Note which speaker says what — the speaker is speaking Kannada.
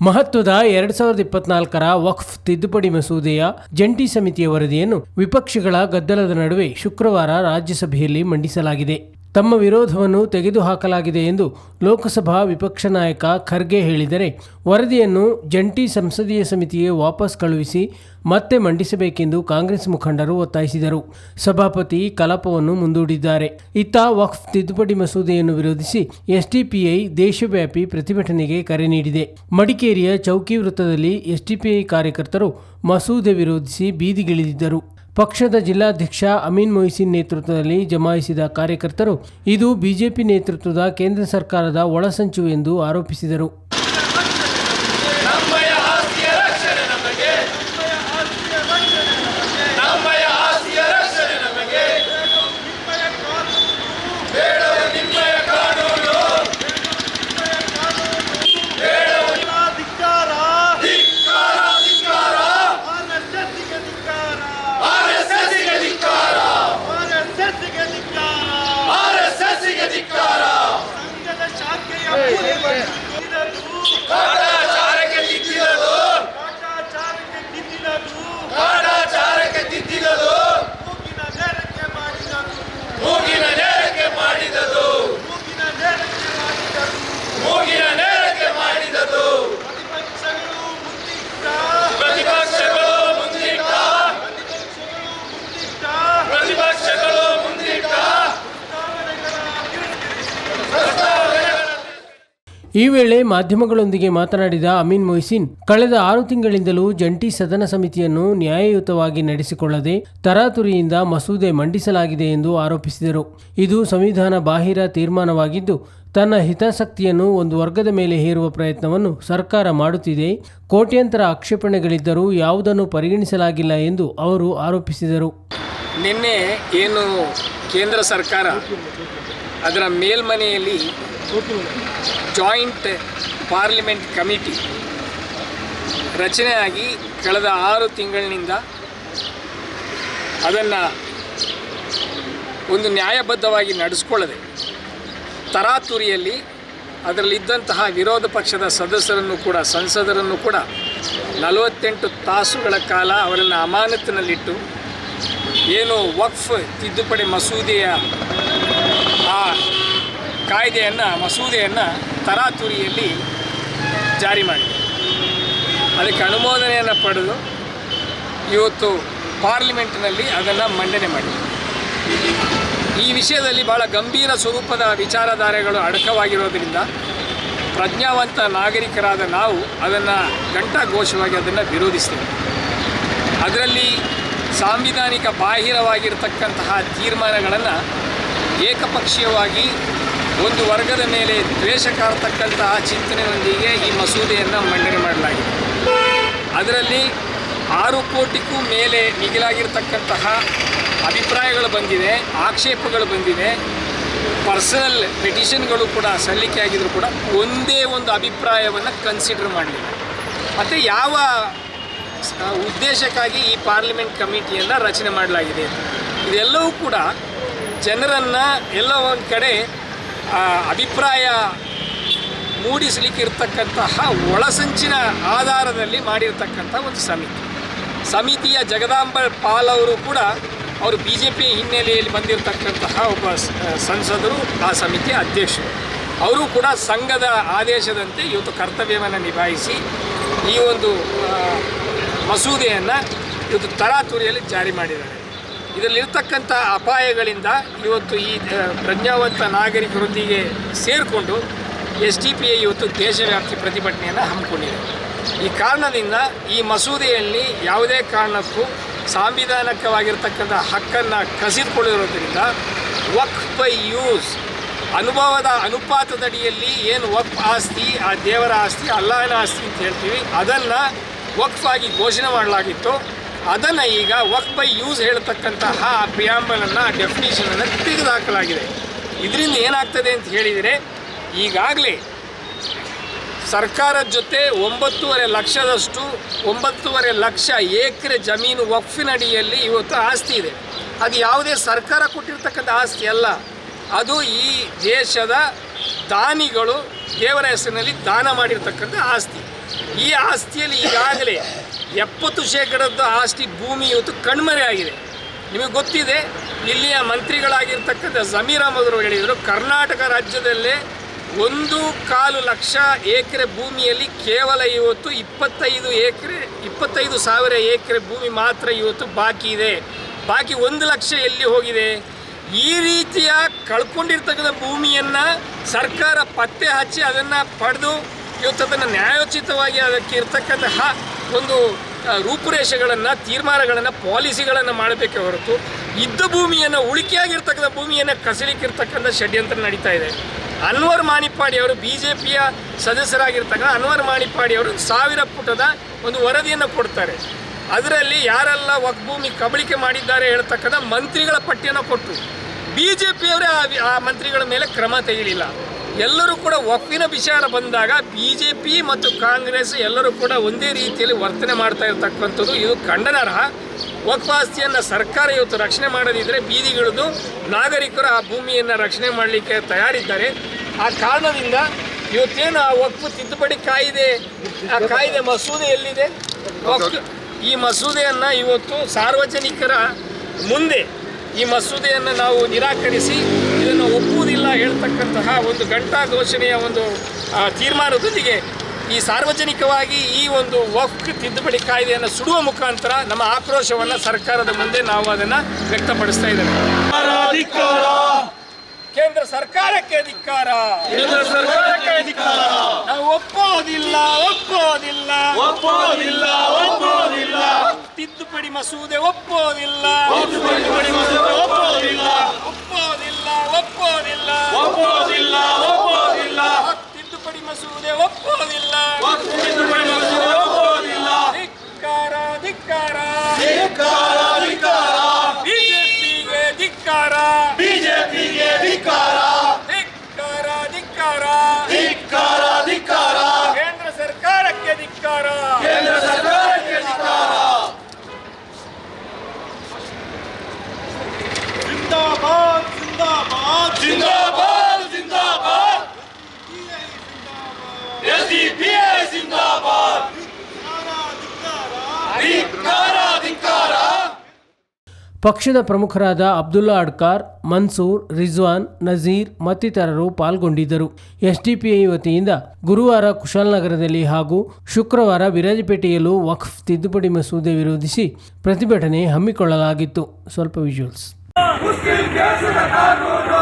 Speaker 1: ಮಹತ್ವದ ಎರಡ್ ಸಾವಿರದ ಇಪ್ಪತ್ನಾಲ್ಕರ ವಕ್ಫ್ ತಿದ್ದುಪಡಿ ಮಸೂದೆಯ ಜಂಟಿ ಸಮಿತಿಯ ವರದಿಯನ್ನು ವಿಪಕ್ಷಗಳ ಗದ್ದಲದ ನಡುವೆ ಶುಕ್ರವಾರ ರಾಜ್ಯಸಭೆಯಲ್ಲಿ ಮಂಡಿಸಲಾಗಿದೆ. ತಮ್ಮ ವಿರೋಧವನ್ನು ತೆಗೆದುಹಾಕಲಾಗಿದೆ ಎಂದು ಲೋಕಸಭಾ ವಿಪಕ್ಷ ನಾಯಕ ಖರ್ಗೆ ಹೇಳಿದರೆ ವರದಿಯನ್ನು ಜಂಟಿ ಸಂಸದೀಯ ಸಮಿತಿಗೆ ವಾಪಸ್ ಕಳುಹಿಸಿ ಮತ್ತೆ ಮಂಡಿಸಬೇಕೆಂದು ಕಾಂಗ್ರೆಸ್ ಮುಖಂಡರು ಒತ್ತಾಯಿಸಿದರು. ಸಭಾಪತಿ ಕಲಾಪವನ್ನು ಮುಂದೂಡಿದ್ದಾರೆ. ಇತ್ತ ವಕ್ಫ್ ತಿದ್ದುಪಡಿ ಮಸೂದೆಯನ್ನು ವಿರೋಧಿಸಿ ಎಸ್ಡಿಪಿಐ ದೇಶವ್ಯಾಪಿ ಪ್ರತಿಭಟನೆಗೆ ಕರೆ ನೀಡಿದೆ. ಮಡಿಕೇರಿಯ ಚೌಕಿ ವೃತ್ತದಲ್ಲಿ ಎಸ್ಡಿಪಿಐ ಕಾರ್ಯಕರ್ತರು ಮಸೂದೆ ವಿರೋಧಿಸಿ ಬೀದಿಗಿಳಿದಿದ್ದರು. ಪಕ್ಷದ ಜಿಲ್ಲಾಧ್ಯಕ್ಷ ಅಮೀನ್ ಮೊಯ್ಸಿನ್ ನೇತೃತ್ವದಲ್ಲಿ ಜಮಾಯಿಸಿದ ಕಾರ್ಯಕರ್ತರು, ಇದು ಬಿಜೆಪಿ ನೇತೃತ್ವದ ಕೇಂದ್ರ ಸರ್ಕಾರದ ಒಳಸಂಚು ಎಂದು ಆರೋಪಿಸಿದರು. ಈ ವೇಳೆ ಮಾಧ್ಯಮಗಳೊಂದಿಗೆ ಮಾತನಾಡಿದ ಅಮೀನ್ ಮೊಯ್ಸಿನ್ ಕಳೆದ ಆರು ತಿಂಗಳಿಂದಲೂ ಜಂಟಿ ಸದನ ಸಮಿತಿಯನ್ನು ನ್ಯಾಯಯುತವಾಗಿ ನಡೆಸಿಕೊಳ್ಳದೆ ತರಾತುರಿಯಿಂದ ಮಸೂದೆ ಮಂಡಿಸಲಾಗಿದೆ ಎಂದು ಆರೋಪಿಸಿದರು. ಇದು ಸಂವಿಧಾನ ಬಾಹಿರ ತೀರ್ಮಾನವಾಗಿದ್ದು, ತನ್ನ ಹಿತಾಸಕ್ತಿಯನ್ನು ಒಂದು ವರ್ಗದ ಮೇಲೆ ಹೇರುವ ಪ್ರಯತ್ನವನ್ನು ಸರ್ಕಾರ ಮಾಡುತ್ತಿದೆ. ಕೋಟ್ಯಂತರ ಆಕ್ಷೇಪಣೆಗಳಿದ್ದರೂ ಯಾವುದನ್ನು ಪರಿಗಣಿಸಲಾಗಿಲ್ಲ ಎಂದು ಅವರು ಆರೋಪಿಸಿದರು.
Speaker 2: ನಿನ್ನೆ ಏನು ಕೇಂದ್ರ ಸರ್ಕಾರ ಅದರ ಮೇಲ್ಮನೆಯಲ್ಲಿ ಜಾಯಿಂಟ್ ಪಾರ್ಲಿಮೆಂಟ್ ಕಮಿಟಿ ರಚನೆಯಾಗಿ ಕಳೆದ ಆರು ತಿಂಗಳಿನಿಂದ ಅದನ್ನು ಒಂದು ನ್ಯಾಯಬದ್ಧವಾಗಿ ನಡೆಸ್ಕೊಳ್ಳದೆ ತರಾತುರಿಯಲ್ಲಿ ಅದರಲ್ಲಿದ್ದಂತಹ ವಿರೋಧ ಪಕ್ಷದ ಸದಸ್ಯರನ್ನು ಕೂಡ, ಸಂಸದರನ್ನು ಕೂಡ ನಲವತ್ತೆಂಟು ತಾಸುಗಳ ಕಾಲ ಅವರನ್ನು ಅಮಾನತಿನಲ್ಲಿಟ್ಟು ಏನು ವಕ್ಫ್ ತಿದ್ದುಪಡಿ ಮಸೂದೆಯ ಆ ಕಾಯ್ದೆಯನ್ನು, ಮಸೂದೆಯನ್ನು ತರಾತುರಿಯಲ್ಲಿ ಜಾರಿ ಮಾಡಿ. ಅದಕ್ಕೆ ಅನುಮೋದನೆಯನ್ನು ಪಡೆದು ಇವತ್ತು ಪಾರ್ಲಿಮೆಂಟ್ನಲ್ಲಿ ಅದನ್ನು ಮಂಡನೆ ಮಾಡಿ. ಈ ವಿಷಯದಲ್ಲಿ ಭಾಳ ಗಂಭೀರ ಸ್ವರೂಪದ ವಿಚಾರಧಾರೆಗಳು ಅಡಕವಾಗಿರೋದರಿಂದ ಪ್ರಜ್ಞಾವಂತ ನಾಗರಿಕರಾದ ನಾವು ಅದನ್ನು ಘಂಟಾಘೋಷವಾಗಿ ಅದನ್ನು ವಿರೋಧಿಸ್ತೇವೆ. ಅದರಲ್ಲಿ ಸಾಂವಿಧಾನಿಕ ಬಾಹಿರವಾಗಿರ್ತಕ್ಕಂತಹ ತೀರ್ಮಾನಗಳನ್ನು ಏಕಪಕ್ಷೀಯವಾಗಿ ಒಂದು ವರ್ಗದ ಮೇಲೆ ದ್ವೇಷ ಕಾರತಕ್ಕಂತಹ ಚಿಂತನೆಯೊಂದಿಗೆ ಈ ಮಸೂದೆಯನ್ನು ಮಂಡನೆ ಮಾಡಲಾಗಿದೆ. ಅದರಲ್ಲಿ ಆರು ಕೋಟಿಗೂ ಮೇಲೆ ಮಿಗಿಲಾಗಿರ್ತಕ್ಕಂತಹ ಅಭಿಪ್ರಾಯಗಳು ಬಂದಿವೆ, ಆಕ್ಷೇಪಗಳು ಬಂದಿವೆ. ಪರ್ಸನಲ್ ಪಿಟಿಷನ್ಗಳು ಕೂಡ ಸಲ್ಲಿಕೆಯಾಗಿದ್ರು ಕೂಡ ಒಂದೇ ಒಂದು ಅಭಿಪ್ರಾಯವನ್ನು ಕನ್ಸಿಡರ್ ಮಾಡಲಿಲ್ಲ. ಮತ್ತು ಯಾವ ಉದ್ದೇಶಕ್ಕಾಗಿ ಈ ಪಾರ್ಲಿಮೆಂಟ್ ಕಮಿಟಿಯನ್ನು ರಚನೆ ಮಾಡಲಾಗಿದೆ ಇದೆಲ್ಲವೂ ಕೂಡ ಜನರನ್ನು ಎಲ್ಲ ಒಂದು ಕಡೆ ಅಭಿಪ್ರಾಯ ಮೂಡಿಸಲಿಕ್ಕೆ ಇರ್ತಕ್ಕಂತಹ ಒಳಸಂಚಿನ ಆಧಾರದಲ್ಲಿ ಮಾಡಿರ್ತಕ್ಕಂಥ ಒಂದು ಸಮಿತಿ. ಸಮಿತಿಯ ಜಗದಾಂಬ ಪಾಲ್ ಅವರು ಕೂಡ ಅವರು ಬಿ ಜೆ ಪಿ ಹಿನ್ನೆಲೆಯಲ್ಲಿ ಬಂದಿರತಕ್ಕಂತಹ ಒಬ್ಬ ಸಂಸದರು, ಆ ಸಮಿತಿಯ ಅಧ್ಯಕ್ಷರು. ಅವರು ಕೂಡ ಸಂಘದ ಆದೇಶದಂತೆ ಇವತ್ತು ಕರ್ತವ್ಯವನ್ನು ನಿಭಾಯಿಸಿ ಈ ಒಂದು ಮಸೂದೆಯನ್ನು ಇವತ್ತು ತರಾತುರಿಯಲ್ಲಿ ಜಾರಿ ಮಾಡಿದ್ದಾರೆ. ಇದರಲ್ಲಿರ್ತಕ್ಕಂಥ ಅಪಾಯಗಳಿಂದ ಇವತ್ತು ಈ ಪ್ರಜ್ಞಾವಂತ ನಾಗರಿಕರೊಂದಿಗೆ ಸೇರಿಕೊಂಡು ಎಸ್ ಡಿ ಪಿ ಐ ಇವತ್ತು ದೇಶವ್ಯಾಪ್ತಿ ಪ್ರತಿಭಟನೆಯನ್ನು ಹಮ್ಮಿಕೊಂಡಿದೆ. ಈ ಕಾರಣದಿಂದ ಈ ಮಸೂದೆಯಲ್ಲಿ ಯಾವುದೇ ಕಾರಣಕ್ಕೂ ಸಾಂವಿಧಾನಿಕವಾಗಿರ್ತಕ್ಕಂಥ ಹಕ್ಕನ್ನು ಕಸಿದುಕೊಳ್ಳಿರೋದ್ರಿಂದ ವಕ್ ಬೈ ಯೂಸ್, ಅನುಭವದ ಅನುಪಾತದಡಿಯಲ್ಲಿ ಏನು ವಕ್ಫ್ ಆಸ್ತಿ, ಆ ದೇವರ ಆಸ್ತಿ, ಅಲ್ಲಾಹನ ಆಸ್ತಿ ಅಂತ ಹೇಳ್ತೀವಿ, ಅದನ್ನು ವಕ್ಫಾಗಿ ಘೋಷಣೆ ಮಾಡಲಾಗಿತ್ತು. ಅದನ್ನು ಈಗ ವಕ್ ಬೈ ಯೂಸ್ ಹೇಳ್ತಕ್ಕಂತಹ ಪ್ರಿಯಾಂಬಲನ್ನು ಡೆಫಿನೇಷನನ್ನು ತೆಗೆದುಹಾಕಲಾಗಿದೆ. ಇದರಿಂದ ಏನಾಗ್ತದೆ ಅಂತ ಹೇಳಿದರೆ, ಈಗಾಗಲೇ ಸರ್ಕಾರದ ಜೊತೆ ಒಂಬತ್ತೂವರೆ ಲಕ್ಷದಷ್ಟು, ಒಂಬತ್ತೂವರೆ ಲಕ್ಷ ಎಕರೆ ಜಮೀನು ವಕ್ಫಿನಡಿಯಲ್ಲಿ ಇವತ್ತು ಆಸ್ತಿ ಇದೆ. ಅದು ಯಾವುದೇ ಸರ್ಕಾರ ಕೊಟ್ಟಿರ್ತಕ್ಕಂಥ ಆಸ್ತಿ ಅಲ್ಲ. ಅದು ಈ ದೇಶದ ದಾನಿಗಳು ದೇವರ ಹೆಸರಿನಲ್ಲಿ ದಾನ ಮಾಡಿರ್ತಕ್ಕಂಥ ಆಸ್ತಿ. ಈ ಆಸ್ತಿಯಲ್ಲಿ ಈಗಾಗಲೇ ಎಪ್ಪತ್ತು ಶೇಕಡದ ಆಸ್ತಿ ಭೂಮಿ ಇವತ್ತು ಕಣ್ಮರೆ ಆಗಿದೆ. ನಿಮಗೆ ಗೊತ್ತಿದೆ, ಇಲ್ಲಿಯ ಮಂತ್ರಿಗಳಾಗಿರ್ತಕ್ಕಂಥ ಜಮೀರ್ ಅಹಮದ್ ಹೇಳಿದರು, ಕರ್ನಾಟಕ ರಾಜ್ಯದಲ್ಲೇ ಒಂದು ಕಾಲು ಲಕ್ಷ ಎಕರೆ ಭೂಮಿಯಲ್ಲಿ ಕೇವಲ ಇವತ್ತು ಇಪ್ಪತ್ತೈದು ಎಕರೆ ಇಪ್ಪತ್ತೈದು ಸಾವಿರ ಎಕರೆ ಭೂಮಿ ಮಾತ್ರ ಇವತ್ತು ಬಾಕಿ ಇದೆ. ಬಾಕಿ ಒಂದು ಲಕ್ಷ ಎಲ್ಲಿ ಹೋಗಿದೆ? ಈ ರೀತಿಯ ಕಳ್ಕೊಂಡಿರ್ತಕ್ಕಂಥ ಭೂಮಿಯನ್ನು ಸರ್ಕಾರ ಪತ್ತೆ ಹಚ್ಚಿ ಅದನ್ನು ಪಡೆದು ಇವತ್ತು ಅದನ್ನು ನ್ಯಾಯೋಚಿತವಾಗಿ ಅದಕ್ಕೆ ಇರ್ತಕ್ಕಂತಹ ಒಂದು ರೂಪುರೇಷೆಗಳನ್ನು, ತೀರ್ಮಾನಗಳನ್ನು, ಪಾಲಿಸಿಗಳನ್ನು ಮಾಡಬೇಕೇ ಹೊರತು ಇದ್ದ ಭೂಮಿಯನ್ನು, ಉಳಿಕೆಯಾಗಿರ್ತಕ್ಕಂಥ ಭೂಮಿಯನ್ನು ಕಸಲಿಕ್ಕಿರ್ತಕ್ಕಂಥ ಷಡ್ಯಂತ್ರ ನಡೀತಾ ಇದೆ. ಅನ್ವರ್ ಮಾಣಿಪ್ಪಾಡಿ ಅವರು ಬಿ ಜೆ ಪಿಯ ಸದಸ್ಯರಾಗಿರ್ತಕ್ಕಂಥ ಅನ್ವರ್ ಮಾಣಿಪ್ಪಾಡಿ ಅವರು ಸಾವಿರ ಪುಟದ ಒಂದು ವರದಿಯನ್ನು ಕೊಡ್ತಾರೆ. ಅದರಲ್ಲಿ ಯಾರೆಲ್ಲ ಒಕ್ ಭೂಮಿ ಕಬಳಿಕೆ ಮಾಡಿದ್ದಾರೆ ಹೇಳ್ತಕ್ಕಂಥ ಮಂತ್ರಿಗಳ ಪಟ್ಟಿಯನ್ನು ಕೊಟ್ಟರು ಬಿ ಜೆ ಪಿಯವರೇ ಆ ಮಂತ್ರಿಗಳ ಮೇಲೆ ಕ್ರಮ ತೆಗೆಯಲಿಲ್ಲ ಎಲ್ಲರೂ ಕೂಡ ಒಪ್ಪಿನ ವಿಚಾರ ಬಂದಾಗ ಬಿ ಜೆ ಪಿ ಮತ್ತು ಕಾಂಗ್ರೆಸ್ ಎಲ್ಲರೂ ಕೂಡ ಒಂದೇ ರೀತಿಯಲ್ಲಿ ವರ್ತನೆ ಮಾಡ್ತಾ ಇರತಕ್ಕಂಥದ್ದು. ಇದು ಖಂಡನಾರ್ಹ ವಕ್ಫ್ ಆಸ್ತಿಯನ್ನು ಸರ್ಕಾರ ಇವತ್ತು ರಕ್ಷಣೆ ಮಾಡದಿದ್ದರೆ ಬೀದಿಗಿಳಿದು ನಾಗರಿಕರು ಆ ಭೂಮಿಯನ್ನು ರಕ್ಷಣೆ ಮಾಡಲಿಕ್ಕೆ ತಯಾರಿದ್ದಾರೆ. ಆ ಕಾರಣದಿಂದ ಇವತ್ತೇನು ಆ ಒಕ್ಕು ತಿದ್ದುಪಡಿ ಕಾಯಿದೆ ಆ ಕಾಯ್ದೆ ಮಸೂದೆ ಎಲ್ಲಿದೆ? ಈ ಮಸೂದೆಯನ್ನು ಇವತ್ತು ಸಾರ್ವಜನಿಕರ ಮುಂದೆ ಈ ಮಸೂದೆಯನ್ನು ನಾವು ನಿರಾಕರಿಸಿ ಇದನ್ನು ಒಪ್ಪುವುದಿಲ್ಲ ಹೇಳ್ತಕ್ಕಂತಹ ಒಂದು ಘಂಟಾ ಘೋಷಣೆಯ ಒಂದು ತೀರ್ಮಾನದೊಂದಿಗೆ ಈ ಸಾರ್ವಜನಿಕವಾಗಿ ಈ ಒಂದು ವಕ್ ತಿದ್ದುಪಡಿ ಕಾಯ್ದೆಯನ್ನು ಸುಡುವ ಮುಖಾಂತರ ನಮ್ಮ ಆಕ್ರೋಶವನ್ನು ಸರ್ಕಾರದ ಮುಂದೆ ನಾವು ಅದನ್ನು ವ್ಯಕ್ತಪಡಿಸ್ತಾ ಇದ್ದೇವೆ. ಕೇಂದ್ರ ಸರ್ಕಾರಕ್ಕೆ ಧಿಕ್ಕಾರ
Speaker 3: ಕೇಂದ್ರ ಸರ್ಕಾರಕ್ಕೆ ಅಧಿಕಾರ.
Speaker 2: ನಾವು ಒಪ್ಪೋದಿಲ್ಲ ಒಪ್ಪೋದಿಲ್ಲ.
Speaker 3: ಒಪ್ಪೋದಿಲ್ಲ ಒಪ್ಪೋದಿಲ್ಲ.
Speaker 2: ತಿದ್ದುಪಡಿ ಮಸೂದೆ ಒಪ್ಪೋದಿಲ್ಲ.
Speaker 3: ಒಪ್ಪೋದಿಲ್ಲ.
Speaker 2: ಒಪ್ಪೋದಿಲ್ಲ.
Speaker 1: ಪಕ್ಷದ ಪ್ರಮುಖರಾದ ಅಬ್ದುಲ್ಲಾ ಅಡ್ಕಾರ್, ಮನ್ಸೂರ್, ರಿಜ್ವಾನ್, ನಜೀರ್ ಮತ್ತಿತರರು ಪಾಲ್ಗೊಂಡಿದ್ದರು. ಎಸ್ಡಿಪಿಐ ವತಿಯಿಂದ ಗುರುವಾರ ಕುಶಾಲನಗರದಲ್ಲಿ ಹಾಗೂ ಶುಕ್ರವಾರ ವಿರಾಜಪೇಟೆಯಲ್ಲೂ ವಕ್ಫ್ ತಿದ್ದುಪಡಿ ಮಸೂದೆ ವಿರೋಧಿಸಿ ಪ್ರತಿಭಟನೆ ಹಮ್ಮಿಕೊಳ್ಳಲಾಗಿತ್ತು. ಸ್ವಲ್ಪ ವಿಜುವಲ್ಸ್
Speaker 3: ಮುಸ್ಲಿಂ ಕೇಸುಗಳ ಕಾನೂನು